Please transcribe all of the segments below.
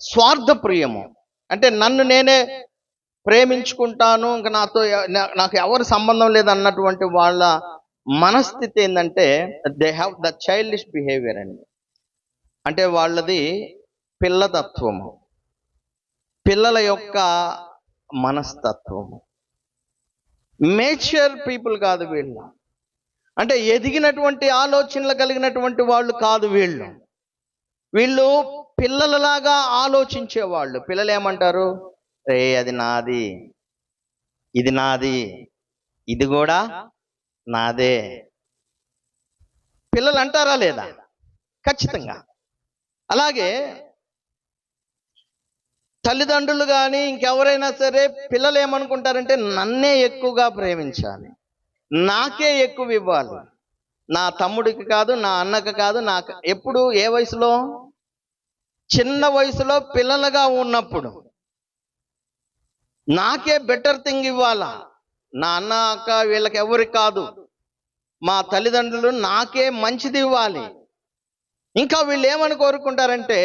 స్వార్థ ప్రియము అంటే నన్ను నేనే ప్రేమించుకుంటాను ఇంకా నాతో నా- నాకు ఎవరి సంబంధం లేదు అన్నటువంటి వాళ్ళ మనస్థితి ఏంటంటే they have the childish behaviour అండి. అంటే వాళ్ళది పిల్లతత్వము. పిల్లల యొక్క మనస్తత్వము. మేచర్ పీపుల్ కాదు వీళ్ళు. అంటే ఎదిగినటువంటి ఆలోచనలు కలిగినటువంటి వాళ్ళు కాదు వీళ్ళు. వీళ్ళు పిల్లలలాగా ఆలోచించే వాళ్ళు పిల్లలు ఏమంటారు రే అది నాది. ఇది నాది. ఇది కూడా నాదే. పిల్లలు అంటారా లేదా? ఖచ్చితంగా. అలాగే తల్లిదండ్రులు కానీ ఇంకెవరైనా సరే పిల్లలు ఏమనుకుంటారంటే నన్నే ఎక్కువగా ప్రేమించాలి. నాకే ఎక్కువ ఇవ్వాలి. నా తమ్ముడికి కాదు నా అన్నకి కాదు నాకు ఎప్పుడు ఏ వయసులో? చిన్న వయసులో పిల్లలుగా ఉన్నప్పుడు. నాకే బెటర్ థింగ్ ఇవ్వాలా? నా అన్న అక్క వీళ్ళకి ఎవరికి కాదు. మా తల్లిదండ్రులు నాకే మంచిది ఇవ్వాలి. ఇంకా వీళ్ళు ఏమని కోరుకుంటారంటే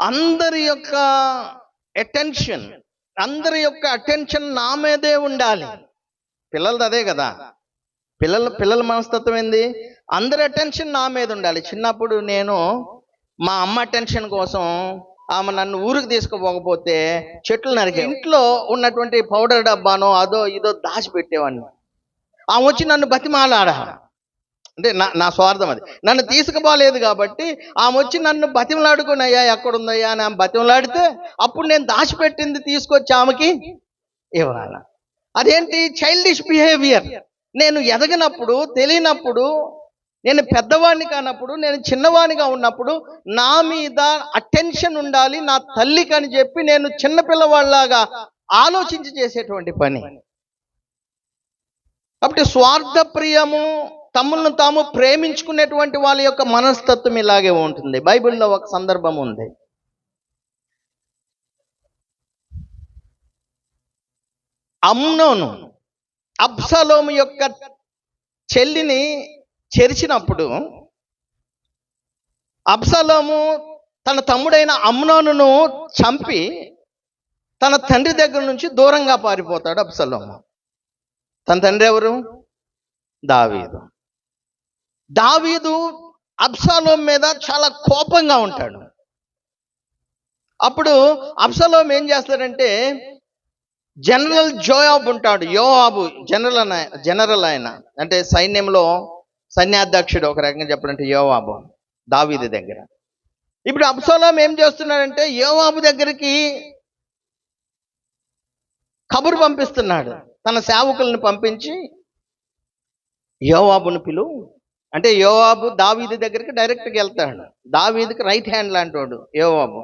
అందరి యొక్క అటెన్షన్ అందరి యొక్క అటెన్షన్ నా మీదే ఉండాలి. పిల్లలది అదే కదా. పిల్లల పిల్లల మనస్తత్వం ఏంది? అందరి అటెన్షన్ నా మీద ఉండాలి. చిన్నప్పుడు నేను మా అమ్మ అటెన్షన్ కోసం ఆమె నన్ను ఊరికి తీసుకుపోకపోతే చెట్లు నరికే ఇంట్లో ఉన్నటువంటి పౌడర్ డబ్బానో అదో ఇదో దాచిపెట్టేవాడిని. ఆమె వచ్చి నన్ను బతిమాలాడ. అంటే నా నా స్వార్థం అది. నన్ను తీసుకుపోలేదు కాబట్టి ఆమె వచ్చి నన్ను బతిమలాడుకునయ్యా ఎక్కడుందయ్యా? అని ఆమె బతిమలాడితే అప్పుడు నేను దాచిపెట్టింది తీసుకొచ్చి ఆమెకి ఇవ్వాల. అదేంటి? చైల్డిష్ బిహేవియర్ నేను ఎదగినప్పుడు తెలియనప్పుడు నేను పెద్దవాడిని కానప్పుడు నేను చిన్నవాడిగా ఉన్నప్పుడు నా మీద అటెన్షన్ ఉండాలి నా తల్లికి అని చెప్పి నేను చిన్నపిల్లవాళ్ళలాగా ఆలోచించి చేసేటువంటి పని. కాబట్టి స్వార్థ ప్రియము తమ్ములను తాము ప్రేమించుకునేటువంటి వాళ్ళ యొక్క మనస్తత్వం ఇలాగే ఉంటుంది. బైబిల్లో ఒక సందర్భం ఉంది. అమ్నోను అబ్సలోము యొక్క చెల్లిని చెరిచినప్పుడు అబ్సలోము తన తమ్ముడైన అమ్నోను చంపి తన తండ్రి దగ్గర నుంచి దూరంగా పారిపోతాడు అబ్సలోము. తన తండ్రి ఎవరు? దావీదు. దావీదు అబ్సలోం మీద చాలా కోపంగా ఉంటాడు. అప్పుడు అబ్సలోం ఏం చేస్తాడంటే జనరల్ జోయాబ్ ఉంటాడు. యోవాబు జనరల్ జనరల్ ఆయన అంటే సైన్యంలో సైన్యాధ్యక్షుడు ఒక రకంగా చెప్పాలంటే యోవాబు దావీది దగ్గర. ఇప్పుడు అబ్సలోం ఏం చేస్తున్నాడంటే యోవాబు దగ్గరికి కబురు పంపిస్తున్నాడు. తన సేవకులను పంపించి యోవాబును పిలు. అంటే యోవాబు దావీది దగ్గరికి డైరెక్ట్గా వెళ్తాడు. దావీదికి రైట్ హ్యాండ్ లాంటోడు యోవాబు.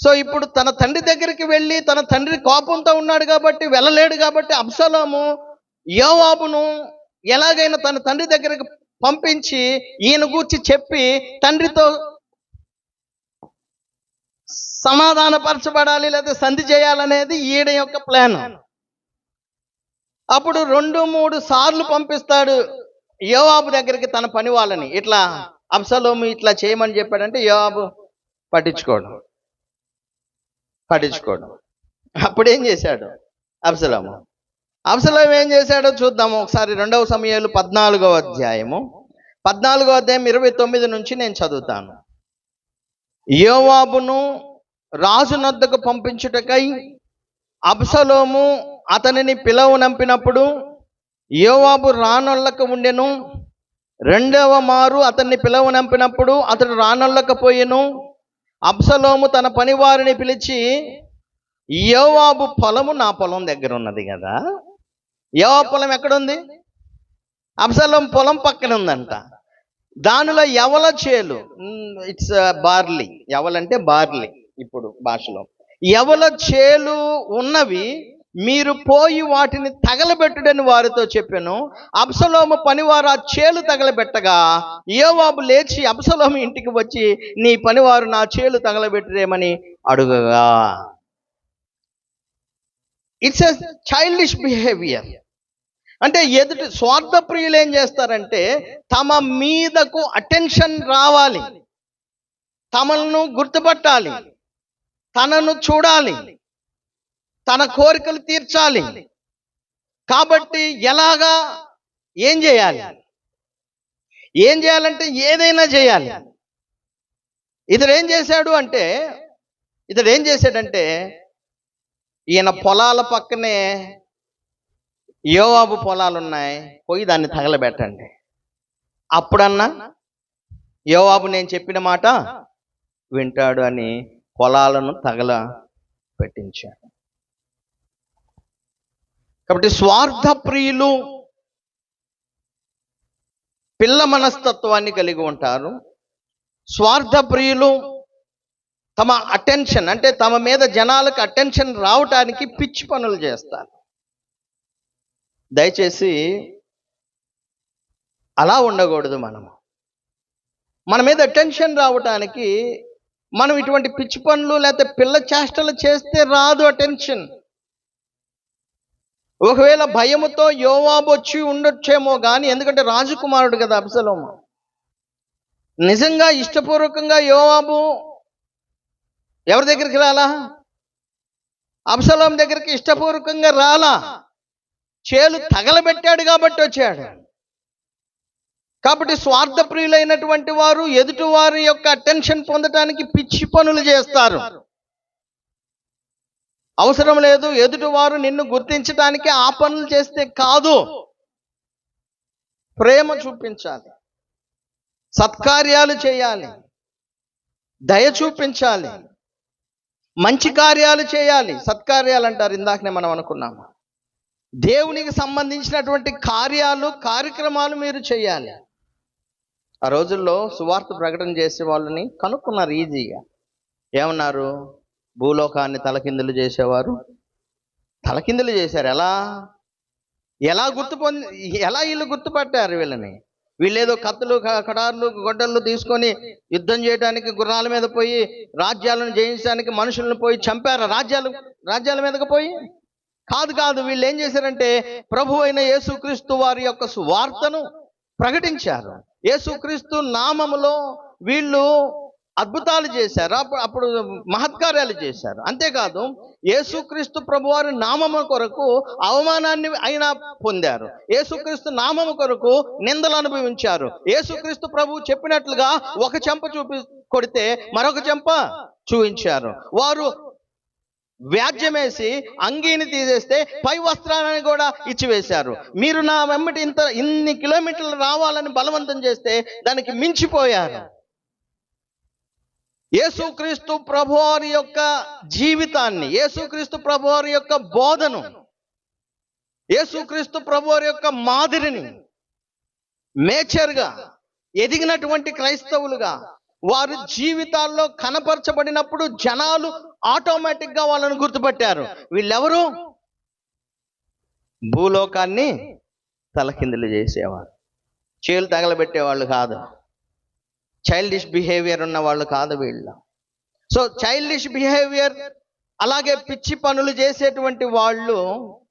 సో ఇప్పుడు తన తండ్రి దగ్గరికి వెళ్ళి తన తండ్రి కోపంతో ఉన్నాడు కాబట్టి వెళ్ళలేడు కాబట్టి అబ్సలోము యోవాబును ఎలాగైనా తన తండ్రి దగ్గరికి పంపించి ఈయన గూర్చి చెప్పి తండ్రితో సమాధానపరచబడాలి లేదా సంధి చేయాలనేది ఈయన యొక్క ప్లాన్. అప్పుడు రెండు మూడు సార్లు పంపిస్తాడు యోవాబు దగ్గరికి తన పని వాళ్ళని ఇట్లా అబ్సలోము ఇట్లా చేయమని చెప్పాడంటే యోవాబు పట్టించుకోడు. పట్టించుకోడు. అప్పుడు ఏం చేశాడు? అప్సలము అప్సలం ఏం చేశాడో చూద్దాము. ఒకసారి రెండవ సమయాలు పద్నాలుగో అధ్యాయము. పద్నాలుగో అధ్యాయం ఇరవై తొమ్మిది నుంచి నేను చదువుతాను. యోవాబును రాజు నద్దకు పంపించుటకై అబ్సలోము అతనిని పిలవు నంపినప్పుడు యోవాబు రానొల్లక ఉండెను. రెండవ మారు అతన్ని పిలవనంపినప్పుడు అతడు రానొల్లకపోయెను అబ్సలోము తన పనివారిని పిలిచి యోవాబు పొలము నా పొలం దగ్గర ఉన్నది కదా. యోవా పొలం ఎక్కడుంది? అబ్సలోం పొలం పక్కన ఉందంట దానిలో ఎవల చేలు? ఇట్స్ బార్లీ uh, ఎవలంటే బార్లీ ఇప్పుడు భాషలో. ఎవల చేలు ఉన్నవి మీరు పోయి వాటిని తగలబెట్టుడని వారితో చెప్పాను. అబ్సలోము పనివారు ఆ చేలు తగలబెట్టగా యోవాబు లేచి అబ్సలోము ఇంటికి వచ్చి నీ పనివారు నా చేలు తగలబెట్టురేమని అడుగగా. ఇట్స్ ఎ చైల్డిష్ బిహేవియర్ అంటే ఎదుటి స్వార్థ ప్రియులు ఏం చేస్తారంటే తమ మీదకు అటెన్షన్ రావాలి. తమను గుర్తుపట్టాలి. తనను చూడాలి. తన కోరికలు తీర్చాలి. కాబట్టి ఎలాగా ఏం చేయాలి? ఏం చేయాలంటే ఏదైనా చేయాలి. ఇతడు ఏం చేశాడు అంటే ఇతడు ఏం చేశాడంటే ఈయన పొలాల పక్కనే యోవాబు పొలాలు ఉన్నాయి పోయి దాన్ని తగలబెట్టండి. అప్పుడన్నా యోవాబు నేను చెప్పిన మాట వింటాడు అని పొలాలను తగల పెట్టించాడు కాబట్టి స్వార్థ ప్రియులు పిల్ల మనస్తత్వాన్ని కలిగి ఉంటారు. స్వార్థ ప్రియులు తమ అటెన్షన్ అంటే తమ మీద జనాలకు అటెన్షన్ రావటానికి పిచ్చి పనులు చేస్తారు. దయచేసి అలా ఉండకూడదు మనము. మన మీద అటెన్షన్ రావటానికి మనం ఇటువంటి పిచ్చి పనులు లేకపోతే పిల్ల చేష్టలు చేస్తే రాదు అటెన్షన్ ఒకవేళ భయముతో యోవాబు వచ్చి ఉండొచ్చేమో కానీ ఎందుకంటే రాజకుమారుడు కదా అబ్సలోము. నిజంగా ఇష్టపూర్వకంగా యోవాబు ఎవరి దగ్గరికి రాలా? అబ్సలోం దగ్గరికి ఇష్టపూర్వకంగా రాలా? చేలు తగలబెట్టాడు కాబట్టి వచ్చాడు. కాబట్టి స్వార్థప్రియులైనటువంటి వారు ఎదుటివారి యొక్క అటెన్షన్ పొందటానికి పిచ్చి పనులు చేస్తారు. అవసరం లేదు. ఎదుటివారు నిన్ను గుర్తించడానికి ఆ పనులు చేస్తే కాదు. ప్రేమ చూపించాలి. సత్కార్యాలు చేయాలి. దయ చూపించాలి. మంచి కార్యాలు చేయాలి. సత్కార్యాలు అంటారు. ఇందాకనే మనం అనుకున్నాము. దేవునికి సంబంధించినటువంటి కార్యాలు కార్యక్రమాలు మీరు చేయాలి. ఆ రోజుల్లో సువార్త ప్రకటన చేసే వాళ్ళని కనుక్కున్నారు ఈజీగా. ఏమన్నారు? భూలోకాన్ని తలకిందులు చేసేవారు? తలకిందులు చేశారు. ఎలా? ఎలా గుర్తు పొంది ఎలా వీళ్ళు గుర్తుపట్టారు వీళ్ళని? వీళ్ళేదో కత్తులు కడార్లు గొడ్డళ్ళు తీసుకొని యుద్ధం చేయడానికి గుర్రాల మీద పోయి రాజ్యాలను జయించడానికి మనుషులను పోయి చంపారు? రాజ్యాలు రాజ్యాల మీదకి పోయి? కాదు కాదు. వీళ్ళు ఏం చేశారంటే ప్రభు అయిన యేసుక్రీస్తు వారి యొక్క సువార్తను ప్రకటించారు. యేసుక్రీస్తు నామములో వీళ్ళు అద్భుతాలు చేశారు. అప్పుడు అప్పుడు మహత్కార్యాలు చేశారు. అంతేకాదు యేసుక్రీస్తు ప్రభువారి నామము కొరకు అవమానాన్ని అయినా పొందారు. యేసుక్రీస్తు నామము కొరకు నిందలు అనుభవించారు. యేసుక్రీస్తు ప్రభు చెప్పినట్లుగా ఒక చెంప చూపి కొడితే మరొక చెంప చూపించారు. వారు వ్యాజ్యమేసి అంగీని తీసేస్తే పై వస్త్రాలను కూడా ఇచ్చివేశారు. మీరు నా వెంబటి ఇంత ఇన్ని కిలోమీటర్లు రావాలని బలవంతం చేస్తే దానికి మించిపోయారు యేసుక్రీస్తు ప్రభువారి యొక్క జీవితాన్ని యేసుక్రీస్తు ప్రభువారి యొక్క బోధను యేసుక్రీస్తు ప్రభువారి యొక్క మాదిరిని మేచర్గా ఎదిగినటువంటి క్రైస్తవులుగా వారి జీవితాల్లో కనపరచబడినప్పుడు జనాలు ఆటోమేటిక్గా వాళ్ళని గుర్తుపట్టారు. వీళ్ళెవరు? భూలోకాన్ని తలకిందులు చేసేవారు. చేలు తగలబెట్టేవాళ్ళు కాదు. చైల్డిష్ బిహేవియర్ ఉన్న వాళ్ళు కాదు వీళ్ళు. సో చైల్డిష్ బిహేవియర్ అలాగే పిచ్చి పనులు చేసేటువంటి వాళ్ళు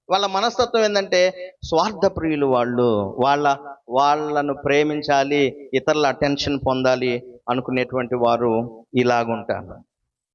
వాళ్ళ మనస్తత్వం ఏంటంటే స్వార్థప్రియులు వాళ్ళు. వాళ్ళ వాళ్ళను ప్రేమించాలి ఇతరుల అటెన్షన్ పొందాలి అనుకునేటువంటి వారు ఇలాగుంటారు.